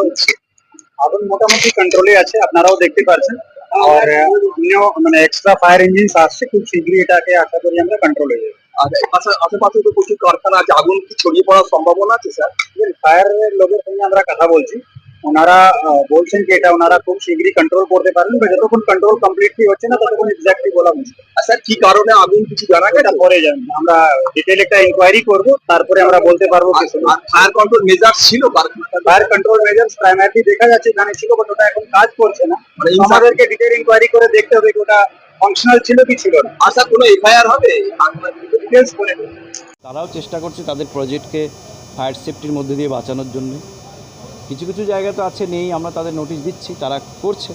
হচ্ছে আগুন মোটামুটি কন্ট্রোলে আছে আপনারাও দেখতে পাচ্ছেন। আর অন্য মানে এক্সট্রা ফায়ার ইঞ্জিন আসছে খুব শীঘ্রই এটাকে আশা করি আমরা কন্ট্রোল হয়ে যাবে আর আশেপাশে তো প্রচুর কারখানা আছে আগুন কি ছড়িয়ে পড়ার সম্ভাবনা আছে স্যার? ফায়ারের লোকের সঙ্গে আমরা কথা বলছি। ওনারা বলছেন যে এটা ওনারা খুব শীঘ্রই কন্ট্রোল করতে পারেন বা যতক্ষণ কন্ট্রোল কমপ্লিটলি হচ্ছে না ততক্ষণ এক্স্যাক্টলি বলা মুশকিল। স্যার কি কারণে আগুন কিছু জানা গেছে? পরে জানি আমরা ডিটেল একটা ইনকোয়ারি করব তারপরে আমরা বলতে পারব কি ফায়ার কন্ট্রোল মেজার ছিল ফায়ার কন্ট্রোল মেজার্স প্রাইমারি দেখা যাচ্ছে এখানে ছিল বাট ওটা এখন কাজ করছে না। মানে আমাদেরকে ডিটেল ইনকোয়ারি করে দেখতে হবে যে ওটা ফাংশনাল ছিল কি ছিল না। আশা কোনো এফআইআর হবে? ডিটেলস করে তারাও চেষ্টা করছে তাদের প্রজেক্টকে ফায়ার সেফটির মধ্যে দিয়ে বাঁচানোর জন্য। কিছু কিছু জায়গা তো আছে নেই আমরা তাদের নোটিশ দিচ্ছি তারা করছে।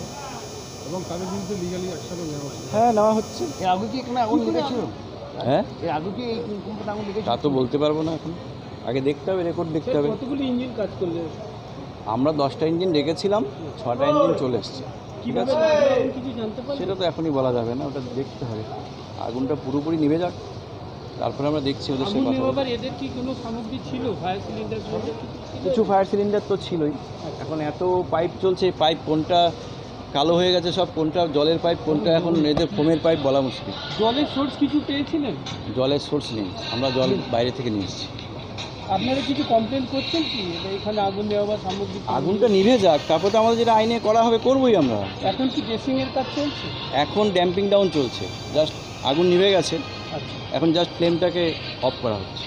এবং তাদের বিরুদ্ধে লিগালি অ্যাকশনও নেওয়া হচ্ছে। হ্যাঁ নেওয়া হচ্ছে। এর আগে কি এখানে আগুন লেগেছিল? হ্যাঁ? এর আগে কি এই কোম্পানিতে আগুন লেগেছিল? তা তো বলতে পারব না এখন। আগে দেখতে হবে রেকর্ড দেখতে হবে। কতগুলো ইঞ্জিন কাজ করলে? আমরা দশটা ইঞ্জিন রেখেছিলাম ছটা ইঞ্জিন চলে এসছে। ঠিক আছে? কিছু জানতে পারলেন সেটা তো এখনই বলা যাবে না ওটা দেখতে হবে। আগুনটা পুরোপুরি নিভে যাক। তারপরে আমরা দেখছি ওদের সাথে কথা। এদের কি কোনো সামগ্রী ছিল ফায়ার সিলিন্ডার কিছু ফায়ার সিলিন্ডার তো ছিলই। এখন এত পাইপ চলছে পাইপ কোনটা কালো হয়ে গেছে সব কোনটা জলের পাইপ কোনটা এখন এদের ফোমের পাইপ বলা মুশকিল। জলের সোর্স কিছু পেয়েছিলেন? জলের সোর্স নেই আমরা জল বাইরে থেকে নিয়ে এসেছি। আপনারা কিছু কমপ্লেন করছেন কি? এখানে আগুন নেওয়াবার সামগ্রী ছিল? আগুনটা নিভে যাক তারপর তো আমাদের যেটা আইনে করা হবে করবোই আমরা। এখন কি ড্রেসিং এর কাজ চলছে? এখন ড্যাম্পিং ডাউন চলছে জাস্ট আগুন নিভে গেছে। এখন জাস্ট ফ্লেমটাকে অফ করা হচ্ছে।